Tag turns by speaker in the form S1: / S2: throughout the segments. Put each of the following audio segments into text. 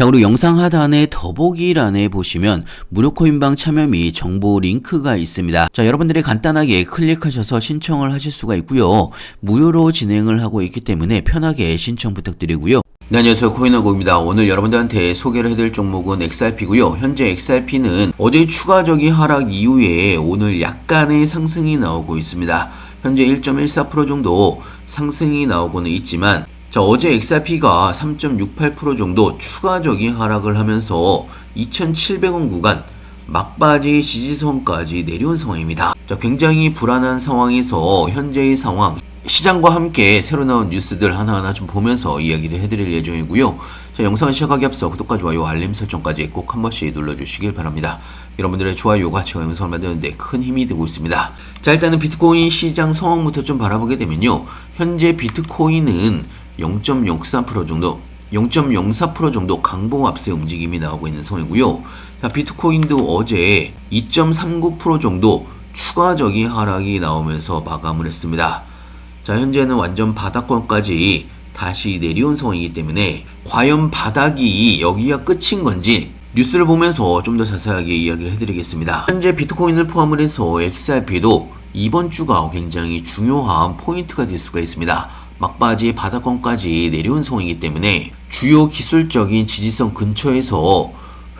S1: 자, 그리고 영상 하단에 더보기란에 보시면 무료 코인방 참여 및 정보 링크가 있습니다. 자, 여러분들이 간단하게 클릭하셔서 신청을 하실 수가 있고요. 무료로 진행을 하고 있기 때문에 편하게 신청 부탁드리고요. 네, 안녕하세요. 코인하고입니다. 오늘 여러분들한테 소개를 해드릴 종목은 XRP고요. 현재 XRP는 어제 추가적인 하락 이후에 오늘 약간의 상승이 나오고 있습니다. 현재 1.14% 정도 상승이 나오고는 있지만 자, 어제 XRP가 3.68% 정도 추가적인 하락을 하면서 2,700원 구간 막바지 지지선까지 내려온 상황입니다. 자, 굉장히 불안한 상황에서 현재의 상황 시장과 함께 새로 나온 뉴스들 하나하나 좀 보면서 이야기를 해드릴 예정이고요. 자, 영상을 시작하기 앞서 구독과 좋아요, 알림 설정까지 꼭 한 번씩 눌러주시길 바랍니다. 여러분들의 좋아요가 제가 영상을 만드는데 큰 힘이 되고 있습니다. 자, 일단은 비트코인 시장 상황부터 좀 바라보게 되면요. 현재 비트코인은 0.03% 정도 0.04% 정도 강보 압세 움직임이 나오고 있는 상황이고요. 자, 비트코인도 어제 2.39% 정도 추가적인 하락이 나오면서 마감을 했습니다. 자, 현재는 완전 바닥권까지 다시 내려온 상황이기 때문에 과연 바닥이 여기가 끝인 건지 뉴스를 보면서 좀 더 자세하게 이야기를 해드리겠습니다. 현재 비트코인을 포함을 해서 XRP도 이번 주가 굉장히 중요한 포인트가 될 수가 있습니다. 막바지 바닥권까지 내려온 상황이기 때문에 주요 기술적인 지지선 근처에서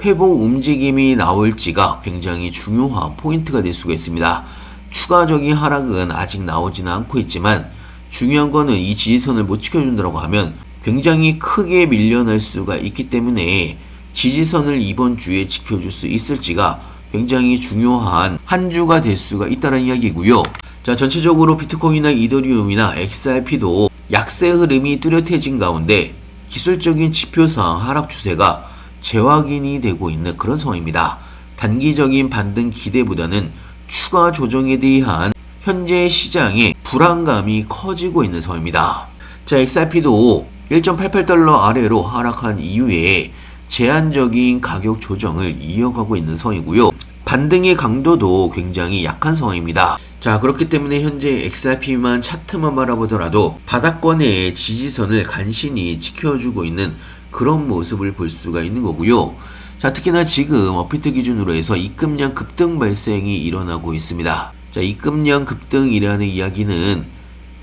S1: 회복 움직임이 나올지가 굉장히 중요한 포인트가 될 수가 있습니다. 추가적인 하락은 아직 나오지는 않고 있지만 중요한 거는 이 지지선을 못 지켜준다고 하면 굉장히 크게 밀려날 수가 있기 때문에 지지선을 이번 주에 지켜줄 수 있을지가 굉장히 중요한 한 주가 될 수가 있다는 이야기고요. 자, 전체적으로 비트코인이나 이더리움이나 XRP도 약세 흐름이 뚜렷해진 가운데 기술적인 지표상 하락 추세가 재확인이 되고 있는 그런 상황입니다. 단기적인 반등 기대보다는 추가 조정에 대한 현재 시장의 불안감이 커지고 있는 상황입니다. 자, XRP도 1.88달러 아래로 하락한 이후에 제한적인 가격 조정을 이어가고 있는 상황이고요. 반등의 강도도 굉장히 약한 상황입니다. 자, 그렇기 때문에 현재 XRP만 차트만 바라보더라도 바닥권의 지지선을 간신히 지켜주고 있는 그런 모습을 볼 수가 있는 거고요. 자, 특히나 지금 업비트 기준으로 해서 입금량 급등 발생이 일어나고 있습니다. 자, 입금량 급등이라는 이야기는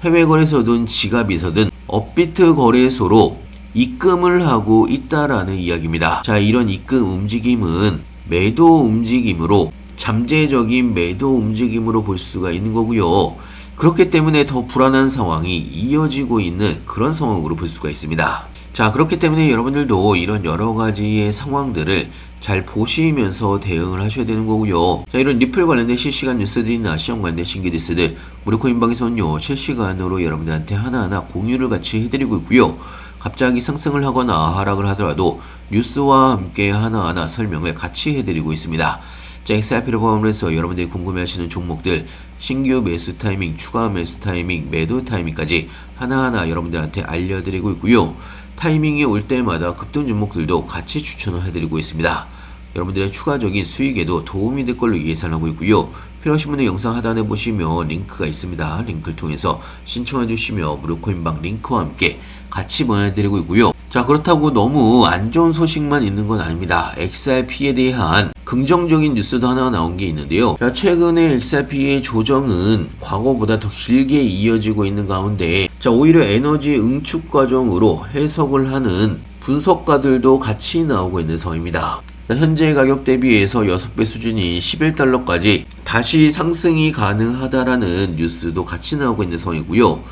S1: 해외 거래소든 지갑에서든 업비트 거래소로 입금을 하고 있다라는 이야기입니다. 자, 이런 입금 움직임은 매도 움직임으로 잠재적인 매도 움직임으로 볼 수가 있는 거고요. 그렇기 때문에 더 불안한 상황이 이어지고 있는 그런 상황으로 볼 수가 있습니다. 자, 그렇기 때문에 여러분들도 이런 여러 가지의 상황들을 잘 보시면서 대응을 하셔야 되는 거고요. 자, 이런 리플 관련된 실시간 뉴스들이나 시험 관련된 신규 뉴스들 무료 코인방에서는요, 실시간으로 여러분들한테 하나하나 공유를 같이 해드리고 있고요. 갑자기 상승을 하거나 하락을 하더라도 뉴스와 함께 하나하나 설명을 같이 해드리고 있습니다. 자, XRP를 포함을 해서 여러분들이 궁금해하시는 종목들 신규 매수 타이밍, 추가 매수 타이밍, 매도 타이밍까지 하나하나 여러분들한테 알려드리고 있고요. 타이밍이 올 때마다 급등 종목들도 같이 추천을 해드리고 있습니다. 여러분들의 추가적인 수익에도 도움이 될 걸로 예상하고 있고요. 필요하신 분은 영상 하단에 보시면 링크가 있습니다. 링크를 통해서 신청해 주시면 무료 코인방 링크와 함께 같이 보내드리고 있고요. 자 그렇다고 너무 안 좋은 소식만 있는 건 아닙니다. XRP에 대한 긍정적인 뉴스도 하나 나온 게 있는데요. 자, 최근에 XRP의 조정은 과거보다 더 길게 이어지고 있는 가운데 자 오히려 에너지 응축 과정으로 해석을 하는 분석가들도 같이 나오고 있는 상황입니다. 현재 가격 대비해서 6배 수준인 11달러까지 다시 상승이 가능하다라는 뉴스도 같이 나오고 있는 상황이고요.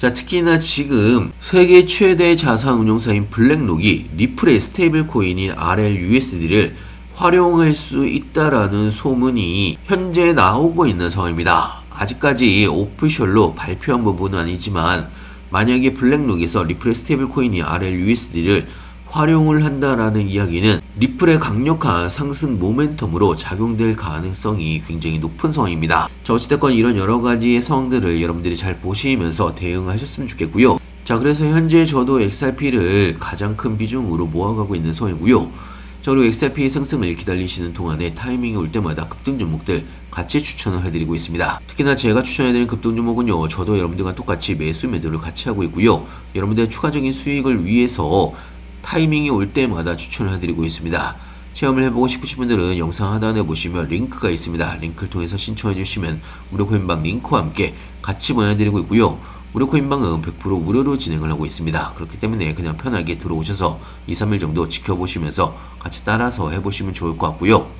S1: 자, 특히나 지금 세계 최대 자산 운용사인 블랙록이 리플의 스테이블 코인인 RLUSD를 활용할 수 있다라는 소문이 현재 나오고 있는 상황입니다. 아직까지 오피셜로 발표한 부분은 아니지만 만약에 블랙록에서 리플의 스테이블 코인이 RLUSD를 활용을 한다라는 이야기는 리플의 강력한 상승 모멘텀으로 작용될 가능성이 굉장히 높은 상황입니다. 자, 어찌됐건 이런 여러 가지의 상황들을 여러분들이 잘 보시면서 대응하셨으면 좋겠고요. 자, 그래서 현재 저도 XRP를 가장 큰 비중으로 모아가고 있는 상황이고요. 자, 그리고 XRP의 상승을 기다리시는 동안에 타이밍이 올 때마다 급등 종목들 같이 추천을 해드리고 있습니다. 특히나 제가 추천해드린 급등 종목은요, 저도 여러분들과 똑같이 매수 매도를 같이 하고 있고요. 여러분들의 추가적인 수익을 위해서 타이밍이 올 때마다 추천을 해드리고 있습니다. 체험을 해보고 싶으신 분들은 영상 하단에 보시면 링크가 있습니다. 링크를 통해서 신청해 주시면 무료 코인방 링크와 함께 같이 보내드리고 있고요. 무료 코인방은 100% 무료로 진행을 하고 있습니다. 그렇기 때문에 그냥 편하게 들어오셔서 2, 3일 정도 지켜보시면서 같이 따라서 해보시면 좋을 것 같고요.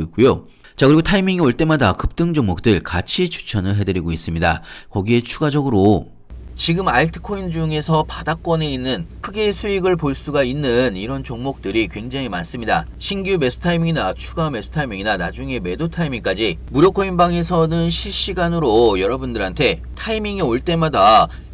S1: 고 있고요. 자, 그리고 타이밍이 올 때마다 급등 종목들 같이 추천을 해드리고 있습니다. 거기에 추가적으로 지금 알트코인 중에서 바닥권에 있는 크게 수익을 볼 수가 있는 이런 종목들이 굉장히 많습니다. 신규 매수 타이밍이나 추가 매수 타이밍이나 나중에 매도 타이밍까지 무료 코인방에서는 실시간으로 여러분들한테 타이밍이 올 때마다